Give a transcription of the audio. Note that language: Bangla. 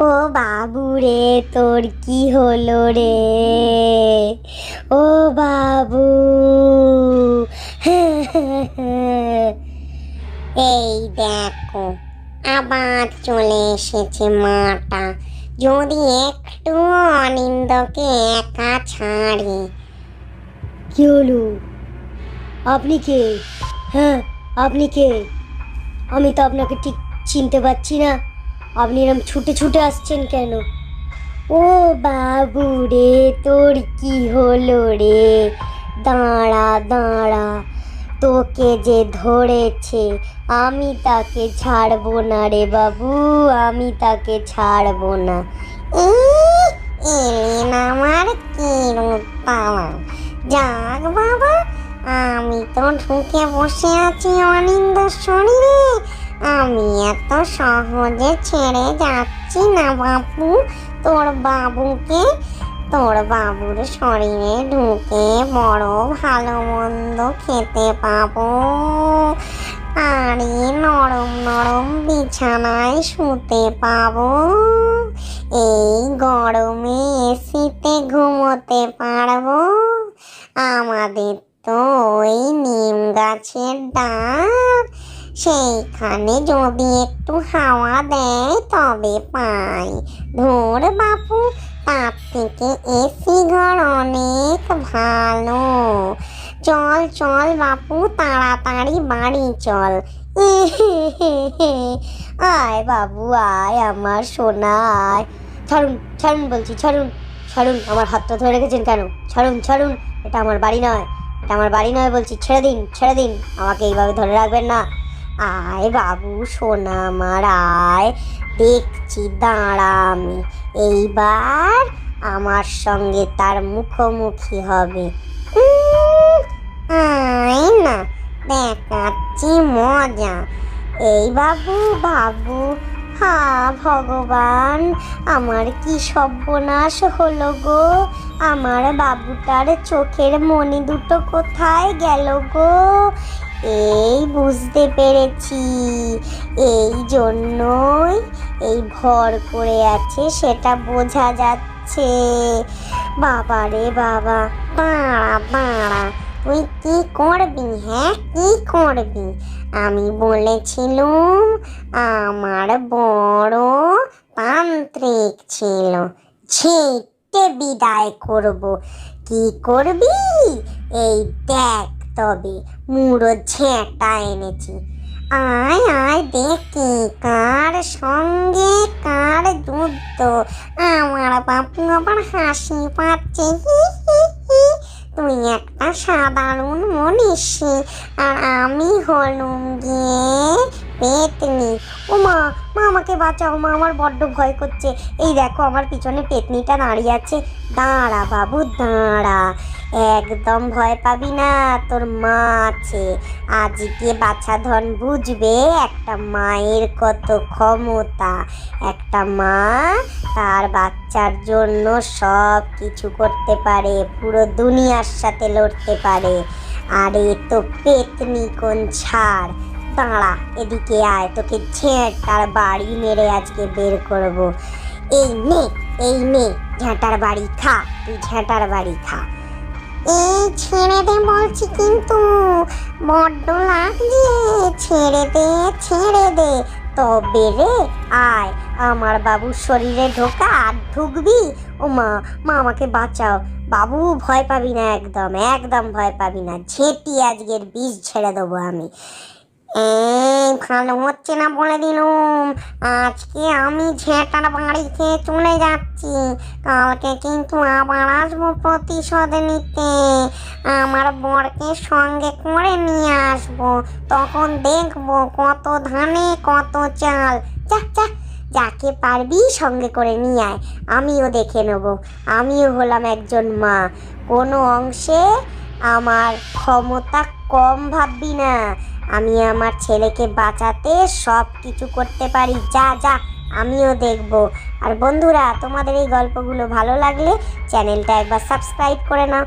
ও বাবু রে তোর কি হলো রে? ও বাবু। এই দেখো, আবার চলে এসেছে মাটা। যদি একটু অনিন্দকে একা ছাড়ে। কি হলো? আপনি কে? হ্যাঁ আপনি কে? আমি তো আপনাকে ঠিক চিনতে পারছি না। আপনি এরকম ছুটে ছুটে আসছেন কেন? ও বাবু রে তোর কি হলো রে? দাঁড়া দাঁড়া, তোকে যে ধরেছে, আমি তাকে ছাড়বো না রে বাবু, আমি তাকে ছাড়বো না। এলেন আমার পাওয়া? যাক বাবা, আমি তো ঢুকে বসে আছি অনিন্দার শরীরে। আমি এত সহজে ছেড়ে যাচ্ছি না বাপু। তোর বাবুকে, তোর বাবুর শরীরে ঢুকে বড় ভালো মন্দ খেতে পাবো। আরে নরম নরম বিছানায় শুতে পাবো। এই গরমে এসিতে ঘুমোতে পারব। আমাদের তো ওই নিম গাছের ডাল সেইখানে যদি একটু হাওয়া দেয় তবে পাই। ধর বাপু, তার থেকে এসি ঘর অনেক ভালো। চল চল বাপু, তাড়াতাড়ি বাড়ি চল। আয় বাবু, আয় আমার সোনা আয় ছাড়ুন ছাড়ুন বলছি, ছাড়ুন ছাড়ুন। আমার হাতটা ধরে রেখেছেন কেন? ছাড়ুন ছাড়ুন। এটা আমার বাড়ি নয়। এটা আমার বাড়ি নয় বলছি। ছেড়ে দিন ছেড়ে দিন। আমাকে এইভাবে ধরে রাখবেন না। আয় বাবু, সোনা আমার আয় দেখছি দাঁড়া আমি এইবার আমার সঙ্গে তার মুখোমুখি হবে। আয় না, দেখাচ্ছি মজা। এই বাবু বাবু, হা, ভগবান, আমার কি সর্বনাশ হলো গো? আমার বাবুটার চোখের মনি দুটো কোথায় গেল গো? এই বুঝতে পেরেছি। এই জন্যই এই ভর করে আছে, সেটা বোঝা যাচ্ছে। বাবা রে বাবা, দাঁড়া দাঁড়া, তুই কি করবি হ্যাঁ? কি করবি? আমি বলেছিলুম, আমার বড় তান্ত্রিক ছিল ছিটে বিদায় করব? কি করবি? এই দেখ তবে মুড়ো ঝেঁটা এনেছি। আয় আয় দেখি কার সঙ্গে কার যুদ্ধ। আমার বাপু আবার হাসি পাচ্ছে তুই একটা সাধারণ মনীষী, আর আমি হলুম গিয়ে পেতনি। ও মা, আমাকে বাঁচাও, মা, আমার বড্ড ভয় করছে। এই দেখো, আমার পিছনে পেতনিটা দাঁড়িয়ে আছে। দাঁড়া বাবু, দাঁড়া। একদম ভয় পাবি না, তোর মা আছে। আজকে বাছা ধন বুঝবে, একটা মায়ের কত ক্ষমতা। একটা মা তার বাচ্চার জন্য সব কিছু করতে পারে, পুরো দুনিয়ার সাথে লড়তে পারে। আরে, তো পেতনি কোন ছাড়। দাঁড়া এদিকে আয়, তোকে ঝেঁটার বাড়ি মেরে আজকে বের করব। এই নে এই নে, ঝেঁটার বাড়ি খা, তুই ঝেঁটার বাড়ি খা। এই ছেড়ে দে বলছি কিন্তু, বড্ড লাগছে, ছেড়ে দে ছেড়ে দে। তবে রে, আয়, আমার বাবুর শরীরে ঢোকা, আর ঢুকবি। ও মা মা, আমাকে বাঁচাও। বাবু, ভয় পাবি না একদম একদম ভয় পাবি না। ঝেঁটি আজকের বিষ ছেড়ে দেবো আমি। এই ভালো হচ্ছে না বলে দিলুম। আজকে আমি ঝেঁটার বাড়ি খেয়ে চলে যাচ্ছি। কালকে কিন্তু আবার আসব প্রতিশোধ নিতে। আমার বরকে সঙ্গে করে নিয়ে আসব। তখন দেখব কত ধানে, কত চাল। যা যা, যাকে পারবি সঙ্গে করে নিয়ে আয়। আমিও দেখে নেব। আমিও হলাম একজন মা। কোনো অংশে আমার ক্ষমতা কম ভাববি না। আমি আমার ছেলেকে বাঁচাতে সব কিছু করতে পারি। যা যা, আমিও দেখব। আর বন্ধুরা, তোমাদের এই গল্পগুলো ভালো লাগলে চ্যানেলটা একবার সাবস্ক্রাইব করে নাও।